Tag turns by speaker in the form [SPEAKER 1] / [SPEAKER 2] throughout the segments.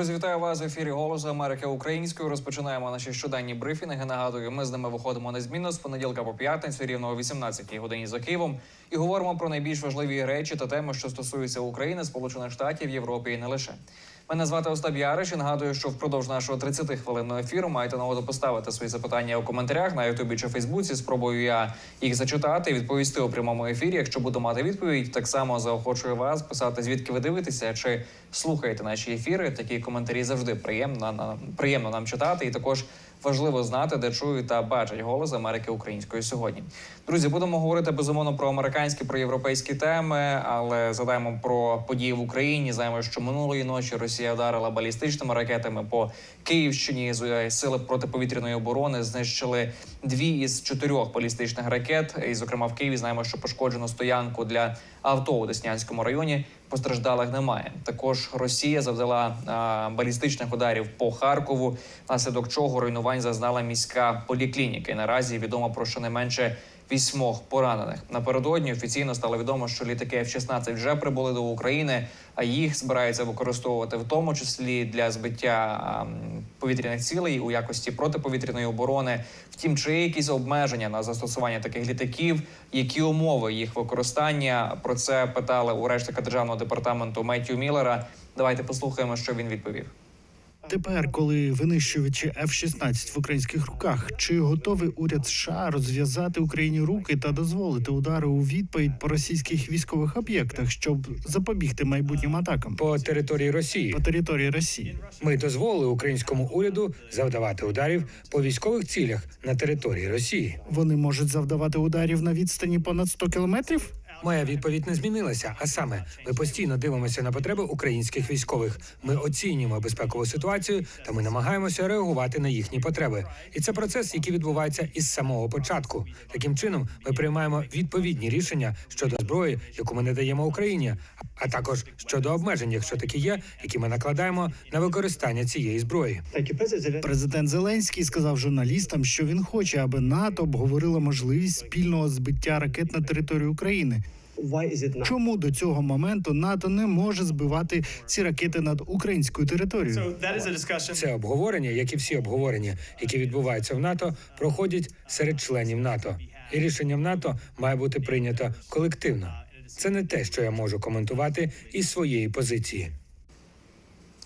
[SPEAKER 1] Друзі, вітаю вас в ефірі Голосу Америки українською. Розпочинаємо наші щоденні брифінги. Нагадую, ми з ними виходимо незмінно з понеділка по п'ятницю, рівно о 18-й годині за Києвом, і говоримо про найбільш важливі речі та теми, що стосуються України, Сполучених Штатів, Європи і не лише. Мене звати Остап Яриш і нагадую, що впродовж нашого 30 хвилинного ефіру маєте нагоду поставити свої запитання у коментарях на Ютубі чи Фейсбуці. Спробую я їх зачитати і відповісти у прямому ефірі. Якщо буду мати відповідь, так само заохочую вас писати звідки ви дивитеся чи слухаєте наші ефіри. Такі коментарі завжди приємно на приємно нам читати, і також важливо знати, де чують та бачать голос Америки українською сьогодні. Друзі, будемо говорити безумовно про американські, про європейські теми, але задаємо про події в Україні. Знаємо, що минулої ночі Росія вдарила балістичними ракетами по Київщині. Сили протиповітряної оборони знищили дві із чотирьох балістичних ракет. І, зокрема, в Києві знаємо, що пошкоджено стоянку для авто у Деснянському районі. Постраждалих немає. Також Росія завдала а, балістичних ударів по Харкову, внаслідок чого руйнувань зазнала міська поліклініка. І наразі відомо про щонайменше вісьмох поранених. Напередодні офіційно стало відомо, що літаки F-16 вже прибули до України, а їх збираються використовувати в тому числі для збиття повітряних цілей у якості протиповітряної оборони. Втім, чи є якісь обмеження на застосування таких літаків, які умови їх використання? Про це питали у речника державного департаменту Меттю Міллера. Давайте послухаємо, що він відповів.
[SPEAKER 2] Тепер, коли винищувачі F-16 в українських руках, чи готовий уряд США розв'язати Україні руки та дозволити удари у відповідь по російських військових об'єктах, щоб запобігти майбутнім атакам
[SPEAKER 3] по території Росії.
[SPEAKER 2] по території Росії?
[SPEAKER 3] Ми дозволили українському уряду завдавати ударів по військових цілях на території Росії.
[SPEAKER 2] Вони можуть завдавати ударів на відстані понад 100 кілометрів?
[SPEAKER 3] Моя відповідь не змінилася. А саме, ми постійно дивимося на потреби українських військових. Ми оцінюємо безпекову ситуацію та ми намагаємося реагувати на їхні потреби. І це процес, який відбувається із самого початку. Таким чином, ми приймаємо відповідні рішення щодо зброї, яку ми не даємо Україні, а також щодо обмежень, якщо такі є, які ми накладаємо на використання цієї зброї.
[SPEAKER 2] Президент Зеленський сказав журналістам, що він хоче, аби НАТО обговорило можливість спільного збиття ракет на територію України. Чому до цього моменту НАТО не може збивати ці ракети над українською територією?
[SPEAKER 3] Це обговорення, як і всі обговорення, які відбуваються в НАТО, проходять серед членів НАТО. І рішення в НАТО має бути прийнято колективно. Це не те, що я можу коментувати із своєї позиції.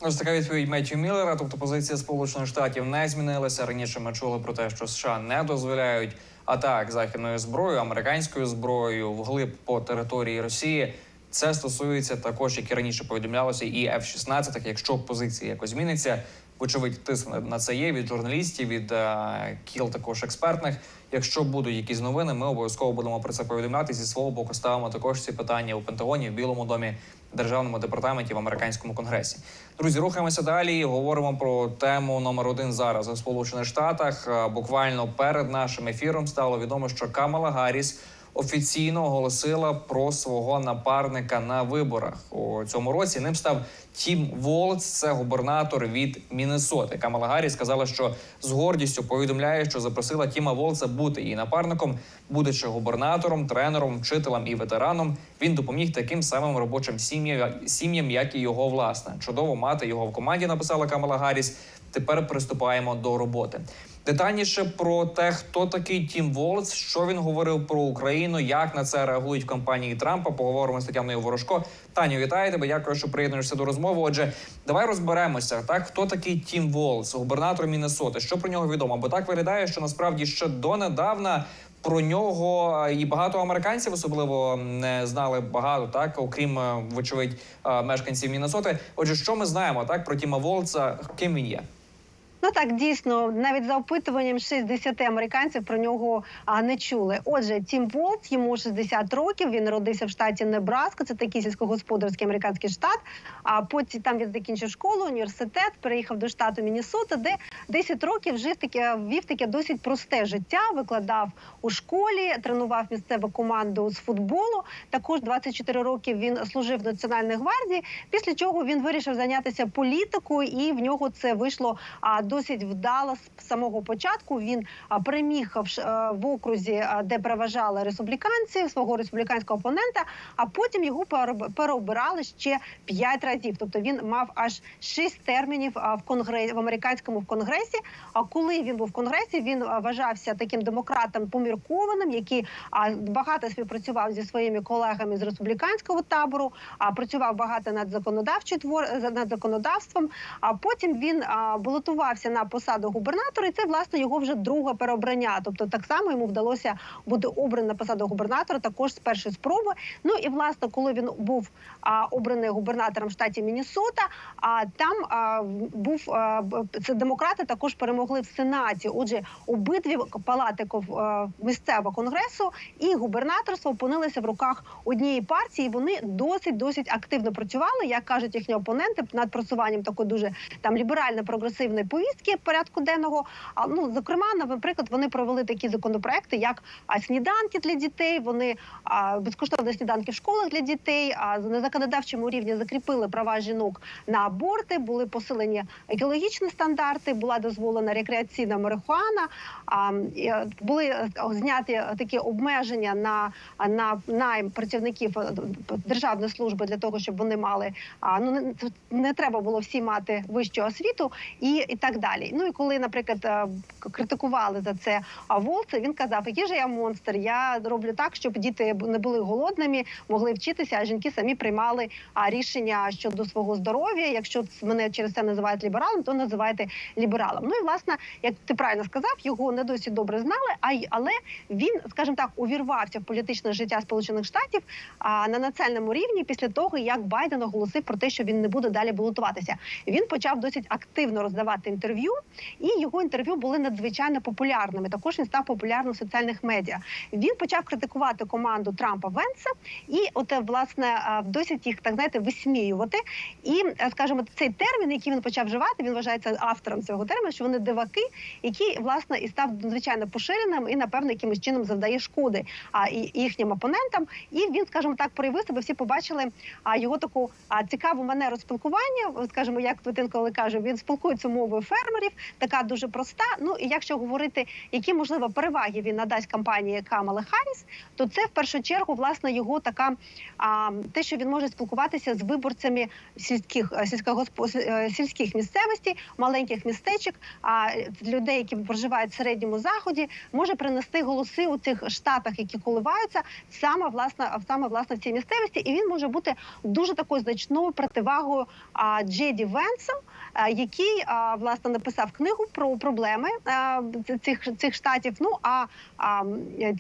[SPEAKER 1] Ось така відповідь Меттю Міллера. Тобто позиція Сполучених Штатів не змінилася. Раніше ми чули про те, що США не дозволяють атак західною зброєю, американською зброєю вглиб по території Росії. Це стосується також, як і раніше повідомлялося, і F-16, якщо позиція якось зміниться. Вочевидь, тиск на- на це є від журналістів, від е, кіл також експертних. Якщо будуть якісь новини, ми обов'язково будемо про це повідомляти. Зі свого боку ставимо також ці питання у Пентагоні, в Білому домі, державному департаменті в американському конгресі. Друзі, рухаємося далі. Говоримо про тему номер один зараз у Сполучених Штатах. Е, Буквально перед нашим ефіром стало відомо, що Камала Гарріс офіційно оголосила про свого напарника на виборах у цьому році. Ним став Тім Волц, це губернатор від Міннесоти. Камала Гарріс сказала, що з гордістю повідомляє, що запросила Тіма Волца бути її напарником, будучи губернатором, тренером, вчителем і ветераном. Він допоміг таким самим робочим сім'ям, сім'ям, як і його власне. Чудово мати його в команді. Написала Камала Гарріс. Тепер приступаємо до роботи. Детальніше про те, хто такий Тім Волц, що він говорив про Україну, як на це реагують в кампанії Трампа. Поговоримо з Тетяною Ворожко. Таню, вітаю тебе. Дякую, що приєднуєшся до розмови. Отже, давай розберемося. Так, хто такий Тім Волц, губернатор Міннесоти? Що про нього відомо? Бо так виглядає, що насправді ще донедавна. Про нього е, і багато американців особливо не знали багато, так окрім е, вочевидь е, мешканців Міннесоти. Отже, що ми знаємо так про Тіма Волца, ким він є?
[SPEAKER 4] Ну так дійсно, навіть за опитуванням 60 американців про нього а, не чули. Отже, Тім Волт, йому 60 років. Він народився в штаті Небраска. Це такий сільськогосподарський американський штат. А потім там він закінчив школу, університет, переїхав до штату Міннесота, де 10 років жив таке, вів таке досить просте життя. Викладав у школі, тренував місцеву команду з футболу. Також 24 роки він служив в Національній гвардії. Після чого він вирішив зайнятися політикою, і в нього це вийшло а, досить вдало з самого початку. Він ш- е, в окрузі, де переважали республіканці свого республіканського опонента. А потім його переобирали ще п'ять разів. Тобто він мав аж шість термінів в конгресі в американському в конгресі. А коли він був в конгресі, він вважався таким демократом поміркованим, який багато співпрацював зі своїми колегами з республіканського табору. А працював багато над законодавчою над законодавством. А потім він а, балотувався на посаду губернатора, і це власне його вже друге переобрання. Тобто, так само йому вдалося бути обраним на посаду губернатора також з першої спроби. Ну і власне, коли він був а, обраний губернатором в штаті Міннесота, а там а, був а, це демократи також перемогли в сенаті. Отже, обидві палати а, місцевого конгресу і губернаторство опинилися в руках однієї партії. Вони досить досить активно працювали, як кажуть їхні опоненти, над просуванням такої дуже там ліберально-прогресивної повістки порядку денного. А ну зокрема, наприклад, вони провели такі законопроекти, як сніданки для дітей. Вони безкоштовні сніданки в школах для дітей. А на законодавчому рівні закріпили права жінок на аборти, були посилені екологічні стандарти, була дозволена рекреаційна марихуана. А, е, були е, зняті такі обмеження на, на найм працівників е, державної служби для того, щоб вони мали ну не, не треба було всі мати вищу освіту і, і так далі. Ну і коли, наприклад, е, критикували за це Волце, він казав, який же я монстр. Я роблю так, щоб діти не були голодними, могли вчитися, а жінки самі приймали рішення щодо свого здоров'я. Якщо мене через це називають лібералом, то називайте лібералом. Ну і власне, як ти правильно сказав, його не досі добре знали. Але він, скажімо так, увірвався в політичне життя Сполучених Штатів на національному рівні після того, як Байден оголосив про те, що він не буде далі балотуватися. Він почав досить активно роздавати інтерв'ю, і його інтерв'ю були надзвичайно популярними. Також він став популярним в соціальних медіа. Він почав критикувати команду Трампа Венса, і от е, власне а, досить їх так знаєте висміювати. І е, скажімо, цей термін, який він почав вживати, він вважається автором цього терміну, що вони диваки, який власне і став надзвичайно поширеним і напевно якимось чином завдає шкоди а їхнім опонентам. І він, скажімо так, проявив себе. Всі побачили а його таку а цікаву манеру спілкування. Скажімо, як Твитин, коли каже, він спілкується мовою фермерів, така дуже проста. Ну і якщо говорити, які можливо переваги він надасть компанії Камали Харріс, то це в першу чергу власне його така а, те, що він може спілкуватися з виборцями сільських е, сільськогоспо- е, сільських місцевостей, маленьких містечок, а людей, які проживають в середньому заході, може принести голоси у цих штатах, які коливаються саме власне саме власне в цій місцевості, і він може бути дуже такою значною противагою а, Джеді Венсом, який а, власне написав книгу про проблеми цих цих штатів. Ну а,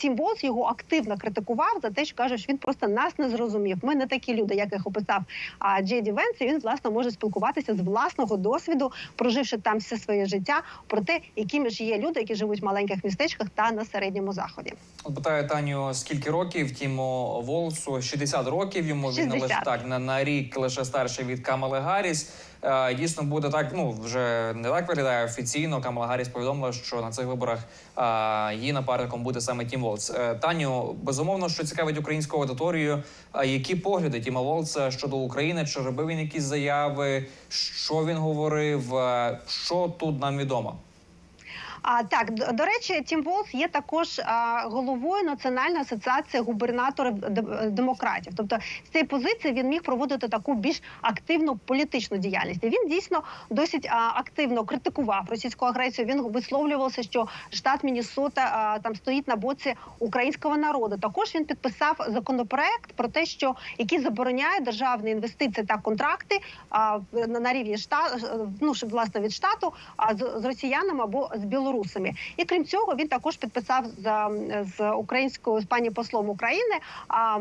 [SPEAKER 4] Тім Волс його активно критикував за те, що каже, що він просто нас не зрозумів. Ми не такі люди, яких описав Джеді Венс. І він власне може спілкуватися з власного досвіду, проживши там все своє життя, про те, якими ж є люди, які живуть в маленьких містечках та на середньому заході.
[SPEAKER 1] Питаю Таню, скільки років Тімо Волсу? 60 років йому він лише так на, на рік лише старший від Камали Гарріс. Е, дійсно буде так. Ну вже не так виглядає офіційно. Камала Гарріс повідомила, що на цих виборах е, її напарником буде саме Тім Волц. Е, Таню, безумовно, що цікавить українську аудиторію. Які погляди Тіма Волца щодо України? Чи робив він якісь заяви? Що він говорив? Що тут нам відомо?
[SPEAKER 4] А так до, речі, Тім Волс є також головою Національної асоціації губернаторів демократів. Тобто з цієї позиції він міг проводити таку більш активну політичну діяльність. І він дійсно досить активно критикував російську агресію. Він висловлювався, що штат Міннесота там стоїть на боці українського народу. Також він підписав законопроект про те, що який забороняє державні інвестиції та контракти на, рівні штату, ну власне від штату, а з росіянами або з білорусами. І крім цього, він також підписав з, з українською з пані послом України а,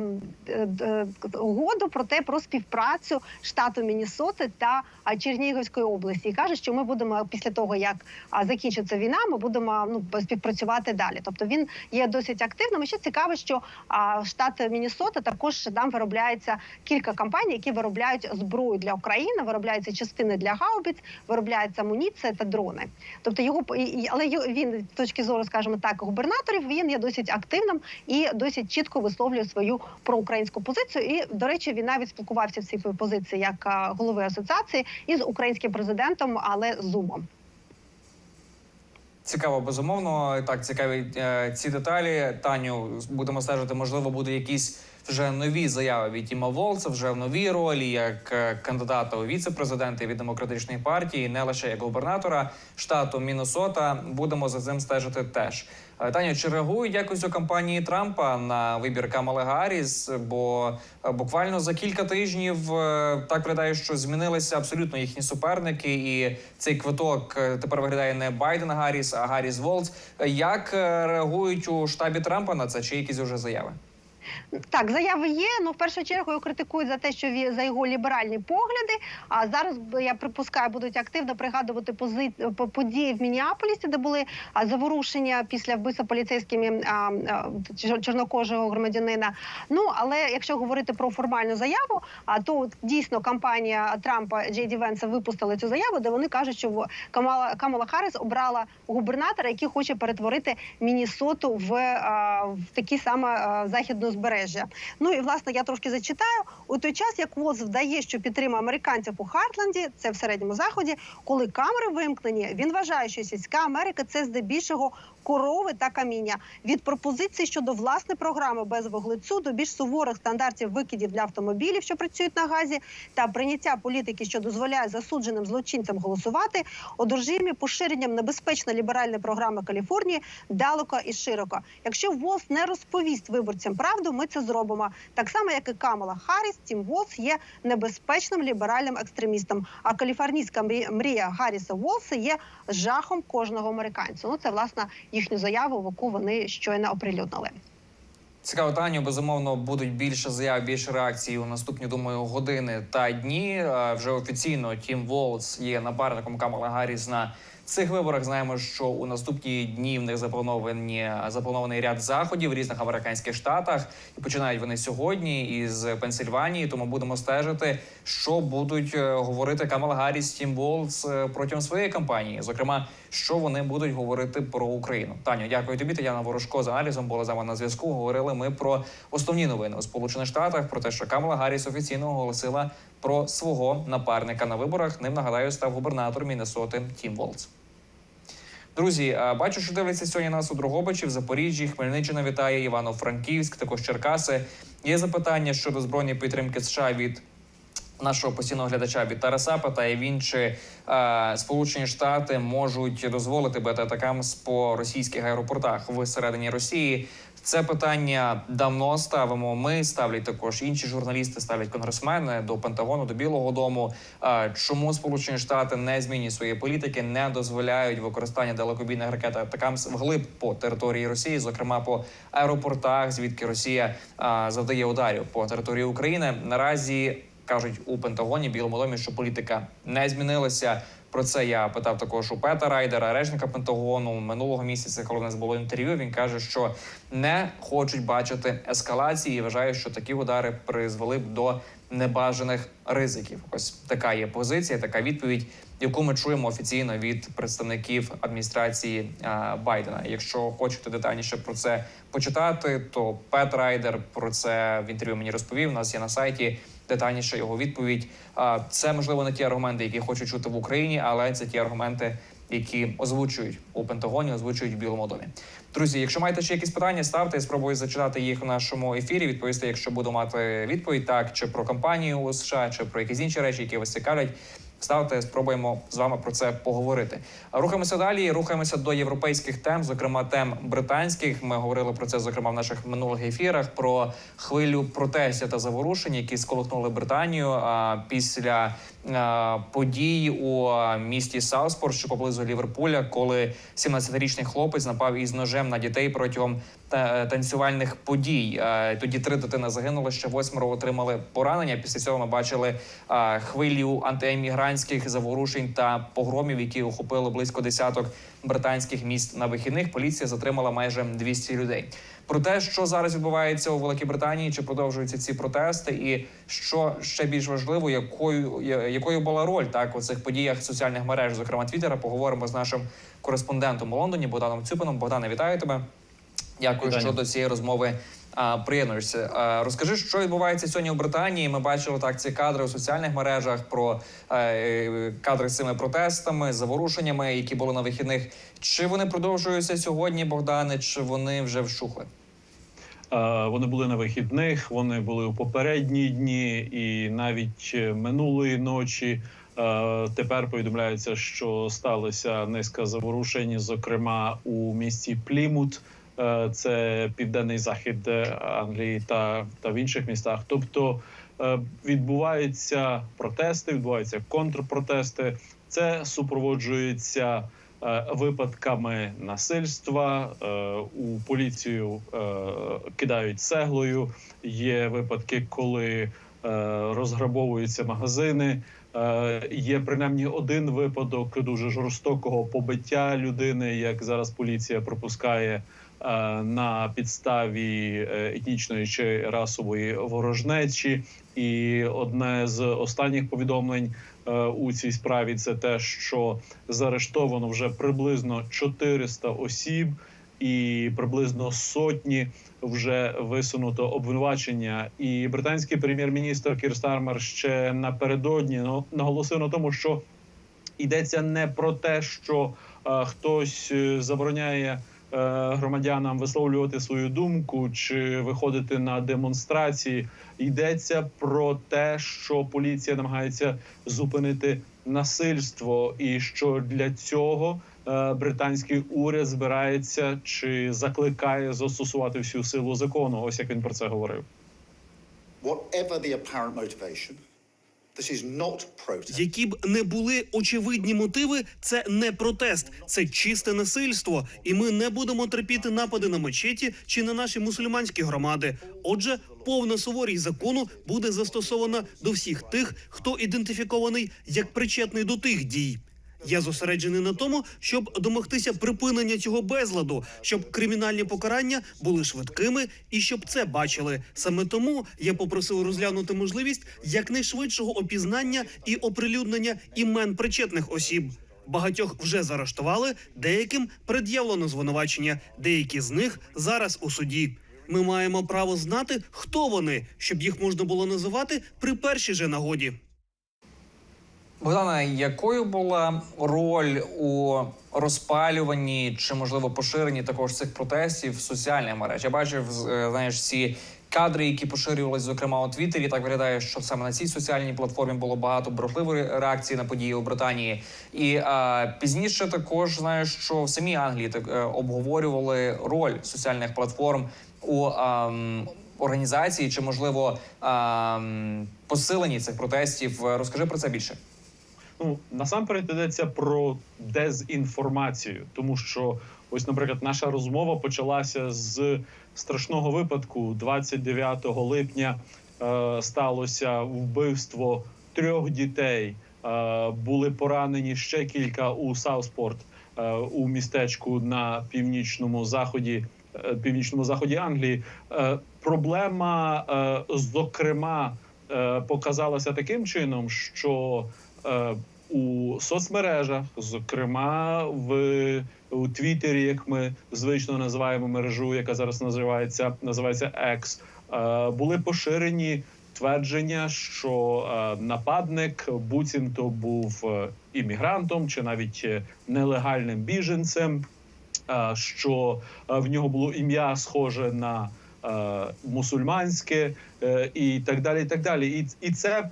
[SPEAKER 4] е, е, угоду про те про співпрацю штату Міннесоти та Чернігівської області. І каже, що ми будемо після того, як закінчиться війна, ми будемо ну співпрацювати далі. Тобто він є досить активним. І ще цікаво, що а, штат Міннесота також там виробляється кілька компаній, які виробляють зброю для України, виробляються частини для гаубиць, виробляється амуніція та дрони. Тобто його і- але він з точки зору, скажімо так, губернаторів, він є досить активним і досить чітко висловлює свою проукраїнську позицію. І до речі, він навіть спілкувався в цій позиції як голови асоціації із українським президентом, але зумом.
[SPEAKER 1] Цікаво, безумовно. Так, цікаві е, ці деталі. Таню, будемо стежити. Можливо, будуть якісь вже нові заяви від Тіма Волца, вже в новій ролі, як е, кандидата у віце-президенти від демократичної партії, не лише як губернатора штату Міннесота. Будемо за цим стежити теж. Е, Таню, чи реагують якось у кампанії Трампа на вибір Камали Гарріс? Бо е, буквально за кілька тижнів е, так виглядає, що змінилися абсолютно їхні суперники, і цей квиток тепер виглядає не Байден Гарріс, а Гарріс Волц. Як реагують у штабі Трампа на це? Чи якісь вже заяви?
[SPEAKER 4] Так, заяви є. Ну в першу чергу його критикують за те, що за його ліберальні погляди. А зараз я припускаю, будуть активно пригадувати пози... по- події в Мініаполісі, де були заворушення після вбивства поліцейськими а, а, чорнокожого громадянина. Ну але якщо говорити про формальну заяву, а то дійсно кампанія Трампа Джей Ді Венса випустила цю заяву, де вони кажуть, що Камала Камала Харріс обрала губернатора, який хоче перетворити Міннесоту в, а, в такі саме а, західне узбережжя. Ну і власне я трошки зачитаю у той час, як ВОЗ вдає, що підтримує американців у Хартленді, це в середньому заході. Коли камери вимкнені, він вважає, що сільська Америка це здебільшого корови та каміння. Від пропозицій щодо власної програми без вуглецю до більш суворих стандартів викидів для автомобілів, що працюють на газі, та прийняття політики, що дозволяє засудженим злочинцям голосувати, одружимі поширенням небезпечно ліберальної програми Каліфорнії далеко і широко. Якщо ВОЗ не розповість виборцям правду, ми це зробимо. Так само, як і Камала Харріс, Тім ВОЗ є небезпечним ліберальним екстремістом. А каліфорнійська мрі- мрія Гарріса Волса є жахом кожного американця. Ну це власне їхню заяву, яку вони щойно оприлюднили.
[SPEAKER 1] Цікаво, Таню. Безумовно, будуть більше заяв, більше реакцій у наступні, думаю, години та дні. Е, Вже офіційно Тім Волц є напарником Камала Гарріс на цих виборах. Знаємо, що у наступні дні в них заплановані запланований ряд заходів в різних американських штатах, і починають вони сьогодні із Пенсильванії. Тому будемо стежити, що будуть е, говорити Камала Гарріс, Тім Волц е, протягом своєї кампанії. Зокрема, що вони будуть говорити про Україну. Таню, дякую тобі. Тетяна Ворожко з аналізом була з вами на зв'язку. Говорили ми про основні новини у Сполучених Штатах. Про те, що Камала Гарріс офіційно оголосила про свого напарника на виборах. Ним нагадаю, став губернатор Міннесоти Тім Волц. Друзі, бачу, що дивляться сьогодні нас у Дрогобичі, в Запоріжжі, Хмельниччина вітає, Івано-Франківськ, також Черкаси. Є запитання щодо збройної підтримки США від нашого постійного глядача від Тараса питає він, чи е, Сполучені Штати можуть дозволити бити атакамс по російських аеропортах всередині Росії. Це питання давно ставимо. Ми ставлять також інші журналісти, ставлять конгресмени до Пентагону, до Білого Дому. Чому Сполучені Штати не змінюють свої політики, не дозволяють використання далекобійних ракет атакамс вглиб по території Росії, зокрема по аеропортах, звідки Росія завдає ударів по території України. Наразі кажуть у Пентагоні Білому домі, що політика не змінилася. Про це я питав також у Пета Райдера, речника Пентагону минулого місяця, коли в нас було інтерв'ю. Він каже, що не хочуть бачити ескалації і вважає, що такі удари призвели б до небажаних ризиків. Ось така є позиція, така відповідь, яку ми чуємо офіційно від представників адміністрації Байдена. Якщо хочете детальніше про це почитати, то Пет Райдер про це в інтерв'ю мені розповів. У нас є на сайті детальніше його відповідь. Це можливо не ті аргументи, які хочуть чути в Україні, але це ті аргументи, які озвучують у Пентагоні, озвучують в Білому домі. Друзі, якщо маєте ще якісь питання, ставте. Я спробую зачитати їх в нашому ефірі. Відповісти, якщо буду мати відповідь, так чи про кампанію у США, чи про якісь інші речі, які вас цікавлять. Ставте, спробуємо з вами про це поговорити. Рухаємося далі. Рухаємося до європейських тем, зокрема тем британських. Ми говорили про це зокрема в наших минулих ефірах. Про хвилю протестів та заворушень, які сколихнули Британію а, після а, подій у місті Сауспорт, що поблизу Ліверпуля, коли 17-річний хлопець напав із ножем на дітей протягом та- танцювальних подій. Е, Тоді три дитини загинули, ще восьмеро отримали поранення. Після цього ми бачили е, хвилю антиемігрантських заворушень та погромів, які охопили близько десяток британських міст на вихідних. Поліція затримала майже 200 людей. Про те, що зараз відбувається у Великій Британії, чи продовжуються ці протести, і що ще більш важливо, якою якою була роль так у цих подіях соціальних мереж, зокрема Твіттера, поговоримо з нашим кореспондентом у Лондоні Богданом Цюпином. Богдане, вітаю тебе. Дякую,
[SPEAKER 5] Вітання.
[SPEAKER 1] що до цієї розмови а, приєднуєшся. А, розкажи, що відбувається сьогодні у Британії. Ми бачили так ці кадри у соціальних мережах про е, е, кадри з цими протестами, заворушеннями, які були на вихідних. Чи вони продовжуються сьогодні, Богдане, чи вони вже вщухли?
[SPEAKER 5] Е, Вони були на вихідних, вони були у попередні дні, і навіть минулої ночі. Тепер повідомляється, що сталося низка заворушень, зокрема у місті Плімут. Е, Це південний захід е, Англії та, та в інших містах. Тобто е, відбуваються протести, відбуваються контрпротести. Це супроводжується випадками насильства. У поліцію кидають цеглою. Є випадки, коли розграбовуються магазини. Є принаймні один випадок дуже жорстокого побиття людини, як зараз поліція пропускає на підставі е, етнічної чи расової ворожнечі. І одне з останніх повідомлень е, у цій справі це те, що заарештовано вже приблизно 400 осіб, і приблизно сотні вже висунуто обвинувачення. І британський прем'єр-міністр Кір Стармер ще напередодні ну, наголосив на тому, що йдеться не про те, що е, хтось е, забороняє е, громадянам висловлювати свою думку чи виходити на демонстрації. Йдеться про те, що поліція намагається зупинити насильство, і що для цього е, британський уряд збирається чи закликає застосувати всю силу закону. Ось як він про це говорив.
[SPEAKER 6] whatever the apparent motivation,
[SPEAKER 7] Які б не були очевидні мотиви, це не протест, це чисте насильство, і ми не будемо терпіти напади на мечеті чи на наші мусульманські громади. Отже, повна суворість закону буде застосована до всіх тих, хто ідентифікований як причетний до тих дій. Я зосереджений на тому, щоб домогтися припинення цього безладу, щоб кримінальні покарання були швидкими і щоб це бачили. Саме тому я попросив розглянути можливість якнайшвидшого опізнання і оприлюднення імен причетних осіб. Багатьох вже заарештували, деяким пред'явлено звинувачення, деякі з них зараз у суді. Ми маємо право знати, хто вони, щоб їх можна було називати при першій же нагоді.
[SPEAKER 1] Богдана, якою була роль у розпалюванні чи можливо поширенні також цих протестів в соціальних мережах? Я бачив е, знаєш ці кадри, які поширювалися, зокрема у Твіттері. Так виглядає, що саме на цій соціальній платформі було багато бурхливої реакції на події у Британії. І а, пізніше також знаєш, що в самій Англії так е, обговорювали роль соціальних платформ у ам, організації чи можливо ам, посиленні цих протестів. Розкажи про це більше.
[SPEAKER 5] Ну насамперед йдеться про дезінформацію, тому що ось, наприклад, наша розмова почалася з страшного випадку. 29 липня е, сталося вбивство трьох дітей. Е, були поранені ще кілька у Сауспорт е, у містечку на північному заході. е, Північному заході Англії Е, проблема, е, зокрема, е, показалася таким чином, що е, у соцмережах, зокрема в у Твіттері, як ми звично називаємо мережу, яка зараз називається називається X, е, були поширені твердження, що е, нападник буцімто був е, іммігрантом чи навіть нелегальним біженцем, що в нього було ім'я схоже на мусульманське і так далі. І так далі. І, і це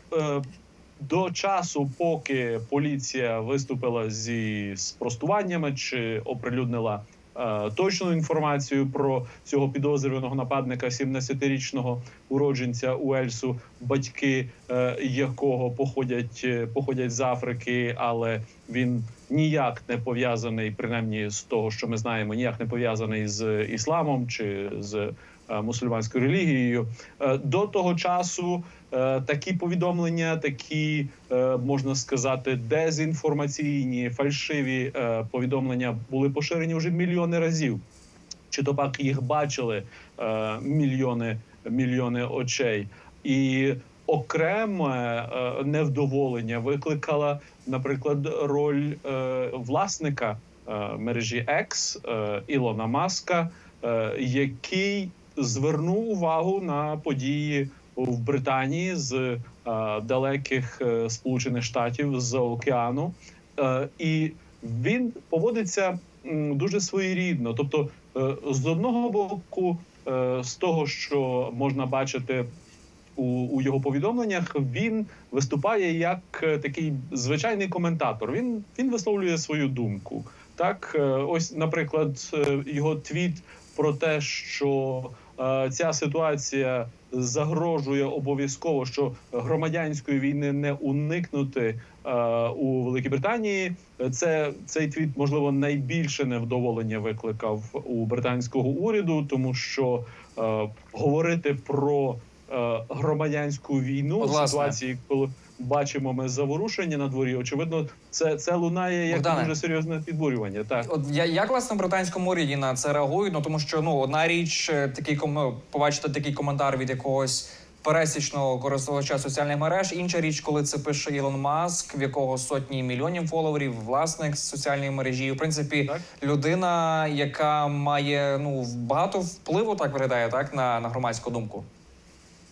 [SPEAKER 5] до часу, поки поліція виступила зі спростуваннями чи оприлюднила е, точну інформацію про цього підозрюваного нападника, 17-річного уродженця Уельсу, батьки е, якого походять, е, походять з Африки, але він ніяк не пов'язаний, принаймні з того, що ми знаємо, ніяк не пов'язаний з ісламом чи з е, мусульманською релігією. Е, До того часу такі повідомлення, такі е, можна сказати, дезінформаційні, фальшиві е, повідомлення були поширені вже мільйони разів. Чи то пак їх бачили е, мільйони мільйони очей, і окреме е, невдоволення викликала, наприклад, роль е, власника е, мережі X е, Ілона Маска, е, який звернув увагу на події в Британії з е, далеких е, Сполучених Штатів з океану, Е, і він поводиться дуже своєрідно. Тобто, з одного боку, з того, що можна бачити у, у його повідомленнях, він виступає як такий звичайний коментатор. Він, він висловлює свою думку. Так, ось, наприклад, його твіт про те, що ця ситуація загрожує обов'язково, що громадянської війни не уникнути е, у Великій Британії. Це цей твіт, можливо, найбільше невдоволення викликав у британського уряду, тому що е, говорити про е, громадянську війну в ситуації, коли бачимо ми заворушення на дворі, очевидно, це, це лунає як
[SPEAKER 1] Богдане.
[SPEAKER 5] дуже серйозне підбурювання. Так.
[SPEAKER 1] От я як власне в британському уряді на це реагують? Ну тому що ну одна річ е, такий ком- ну, побачити такий коментар від якогось пересічного користувача соціальних мереж. Інша річ, коли це пише Ілон Маск, в якого сотні мільйонів фоловерів, власник соціальної мережі. В принципі,
[SPEAKER 5] Так.
[SPEAKER 1] людина, яка має ну багато впливу, так виглядає, так на, на громадську думку.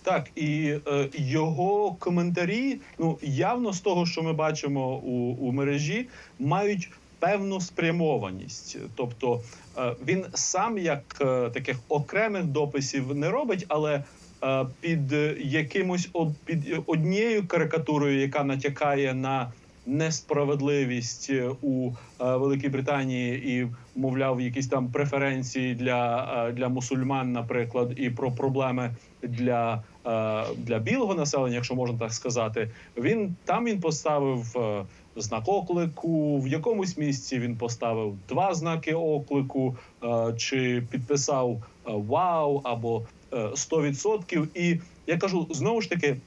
[SPEAKER 5] Так, і е, його коментарі, ну явно з того, що ми бачимо у, у мережі, мають певну спрямованість. Тобто е, він сам як е, таких окремих дописів не робить, але е, під якимось од, під однією карикатурою, яка натякає на несправедливість е, у е, Великій Британії і, мовляв, якісь там преференції для, е, для мусульман, наприклад, і про проблеми для, е, для білого населення, якщо можна так сказати, він там він поставив е, знак оклику. В якомусь місці він поставив два знаки оклику, е, чи підписав вау або е, 100%. І я кажу знову ж таки,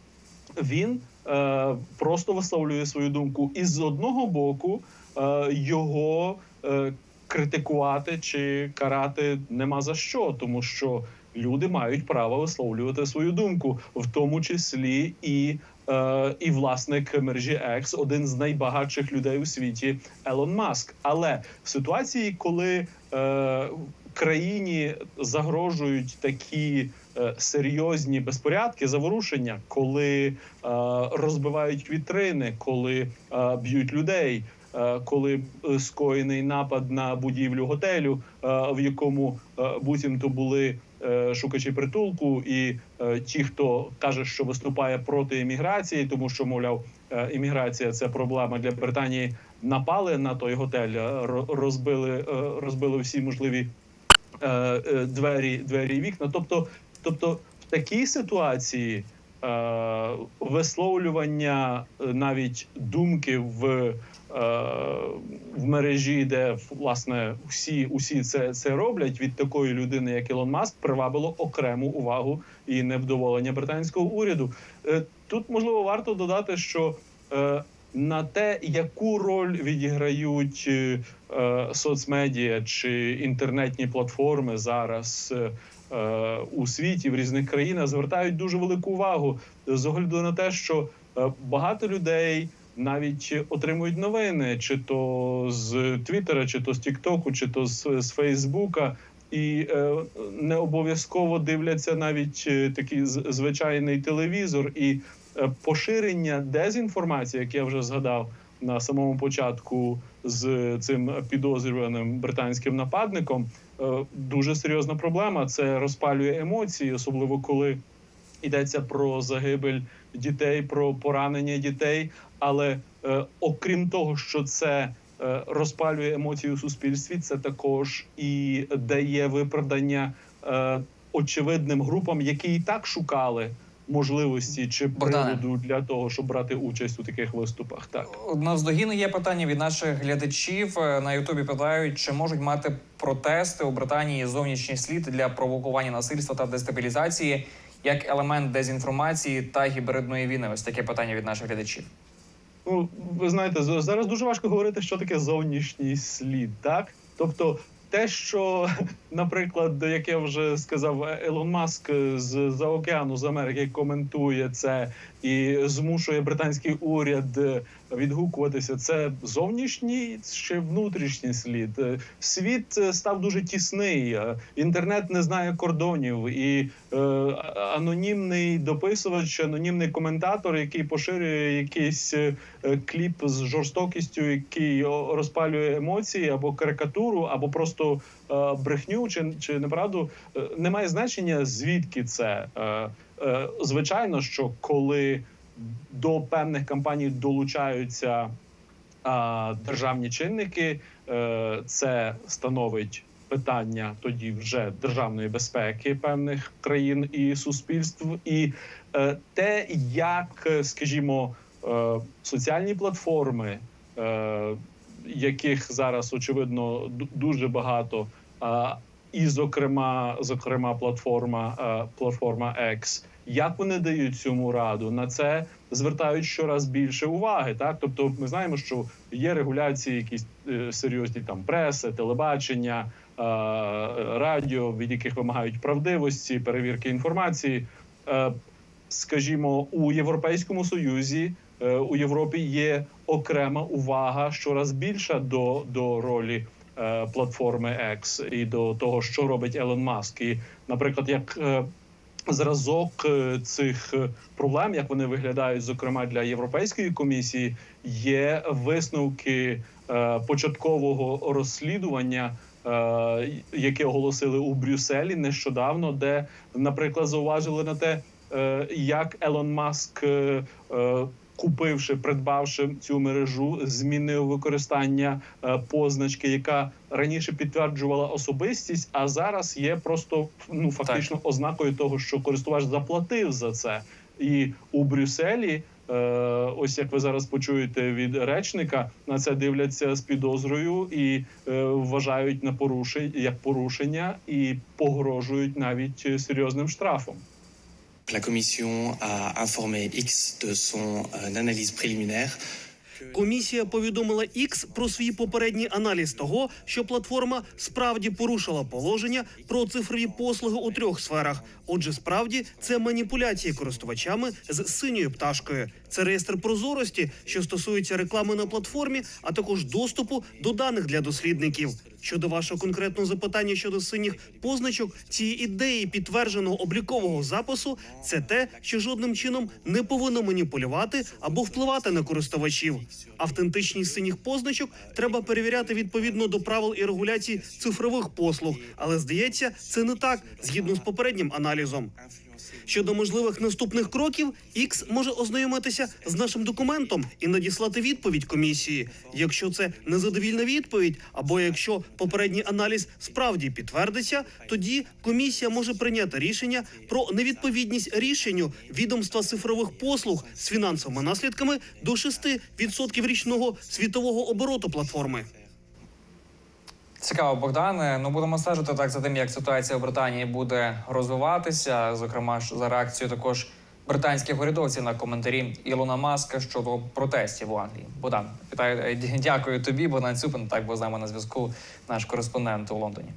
[SPEAKER 5] він просто висловлює свою думку. І з одного боку його критикувати чи карати нема за що, тому що люди мають право висловлювати свою думку, в тому числі і. е, І власник мережі X, один з найбагатших людей у світі, Елон Маск. Але в ситуації, коли е, країні загрожують такі е, серйозні безпорядки, заворушення, коли е, розбивають вітрини, коли е, б'ють людей, е, коли е, скоєний напад на будівлю готелю, в якому буцімто були шукачі притулку, і е, ті, хто каже, що виступає проти імміграції, тому що мовляв, е, імміграція це проблема для Британії. Напали на той готель, е, розбили, е, розбили всі можливі е, е, двері, двері і вікна. Тобто, тобто в такій ситуації е, висловлювання е, навіть думки в, е, в мережі, де власне всі, усі це, це роблять від такої людини, як Ілон Маск, привабило окрему увагу і невдоволення британського уряду. Е, Тут можливо варто додати, що е, на те, яку роль відіграють е, е, соцмедіа чи інтернетні платформи зараз е, е, у світі в різних країнах, звертають дуже велику увагу з огляду на те, що е, багато людей. Навіть отримують новини, чи то з Твіттера, чи то з Тіктоку, чи то з, з Фейсбука, і е, не обов'язково дивляться навіть е, такий звичайний телевізор. І е, поширення дезінформації, як я вже згадав на самому початку з цим підозрюваним британським нападником, е, дуже серйозна проблема. Це розпалює емоції, особливо коли йдеться про загибель дітей, про поранення дітей. Але е, окрім того, що це е, розпалює емоції у суспільстві, це також і дає виправдання е, очевидним групам, які і так шукали можливості чи
[SPEAKER 1] Богдане.
[SPEAKER 5] приводу для того, щоб брати участь у таких виступах. Так.
[SPEAKER 1] Навздогін є питання від наших глядачів Е, на Ютубі. Питають, чи можуть мати протести у Британії зовнішній слід для провокування насильства та дестабілізації як елемент дезінформації та гібридної війни? Ось таке питання від наших глядачів.
[SPEAKER 5] Ну, ви знаєте, зараз дуже важко говорити, що таке зовнішній слід, так? Тобто, те, що, наприклад, як я вже сказав, Елон Маск з за океану з Америки коментує це і змушує британський уряд е, відгукуватися. Це зовнішній чи внутрішній слід. Е, Світ е, став дуже тісний. е, Інтернет не знає кордонів, і анонімний дописувач, анонімний коментатор, який поширює якийсь кліп з жорстокістю, який розпалює емоції або карикатуру, або просто брехню чи, чи неправду, е, не має значення звідки це. Звичайно, що коли до певних кампаній долучаються а, державні чинники, е, це становить питання тоді вже державної безпеки певних країн і суспільств, і е, те, як, скажімо, е, соціальні платформи, е, яких зараз очевидно дуже багато. І, зокрема, зокрема, платформа е, платформа X, як вони дають цьому раду на це звертають щораз більше уваги. Так, тобто, ми знаємо, що є регуляції, якісь е, серйозні там преси, телебачення, е, радіо, від яких вимагають правдивості, перевірки інформації. Е, скажімо, у Європейському Союзі. У Європі є окрема увага щораз більша до, до ролі платформи X і до того, що робить Елон Маск. І, наприклад, як зразок е, цих е, проблем, як вони виглядають, зокрема для Європейської комісії, є висновки е, початкового розслідування. Яке оголосили у Брюсселі нещодавно, де, наприклад, зауважили на те, як Елон Маск, купивши, придбавши цю мережу, змінив використання е, позначки, яка раніше підтверджувала особистість, а зараз є просто ну фактично ознакою того, що користувач заплатив за це. І у Брюсселі, е, ось як ви зараз почуєте від речника, на це дивляться з підозрою і е, вважають на порушень як порушення, і погрожують навіть е, серйозним штрафом.
[SPEAKER 8] La Commission a informé X de son euh, analyse préliminaire.
[SPEAKER 7] Комісія повідомила X про свій попередній аналіз того, що платформа справді порушила положення про цифрові послуги у трьох сферах. Отже, справді це маніпуляції користувачами з синьою пташкою. Це реєстр прозорості, що стосується реклами на платформі, а також доступу до даних для дослідників. Щодо вашого конкретного запитання щодо синіх позначок, цієї ідеї підтвердженого облікового запису це те, що жодним чином не повинно маніпулювати або впливати на користувачів. Автентичність синіх позначок треба перевіряти відповідно до правил і регуляцій цифрових послуг, але здається, це не так згідно з попереднім аналізом. Щодо можливих наступних кроків, X може ознайомитися з нашим документом і надіслати відповідь комісії. Якщо це незадовільна відповідь, або якщо попередній аналіз справді підтвердиться, тоді комісія може прийняти рішення про невідповідність рішенню відомства цифрових послуг з фінансовими наслідками до 6% річного світового обороту платформи.
[SPEAKER 1] Цікаво, Богдане. Ну будемо стежити так за тим, як ситуація в Британії буде розвиватися. Зокрема, за реакцією також британських урядовців на коментарі Ілона Маска щодо протестів у Англії. Богдан, вітаю, е, дякую тобі, Богдан Цюпин. Так бо з нами на зв'язку наш кореспондент у Лондоні.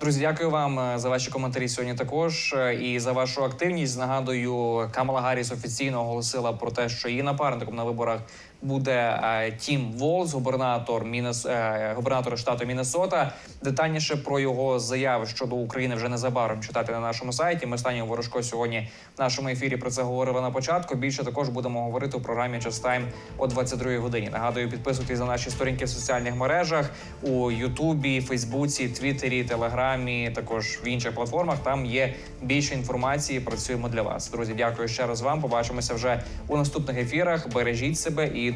[SPEAKER 1] Друзі, дякую вам е, за ваші коментарі сьогодні. Також е, і за вашу активність. Нагадую, Камала Гарріс офіційно оголосила про те, що її напарником на виборах буде е, Тім Волз, губернатор Мінес е, губернатор штату Міннесота. Детальніше про його заяви щодо України вже незабаром читати на нашому сайті. Ми Стані Ворожко сьогодні в нашому ефірі про це говорили на початку. Більше також будемо говорити у програмі Час Тайм о 22 годині. Нагадую, підписуйтесь на наші сторінки в соціальних мережах у Ютубі, Фейсбуці, Твіттері, Телеграмі, також в інших платформах. Там є більше інформації. Працюємо для вас. Друзі, дякую ще раз вам. Побачимося вже у наступних ефірах. Бережіть себе і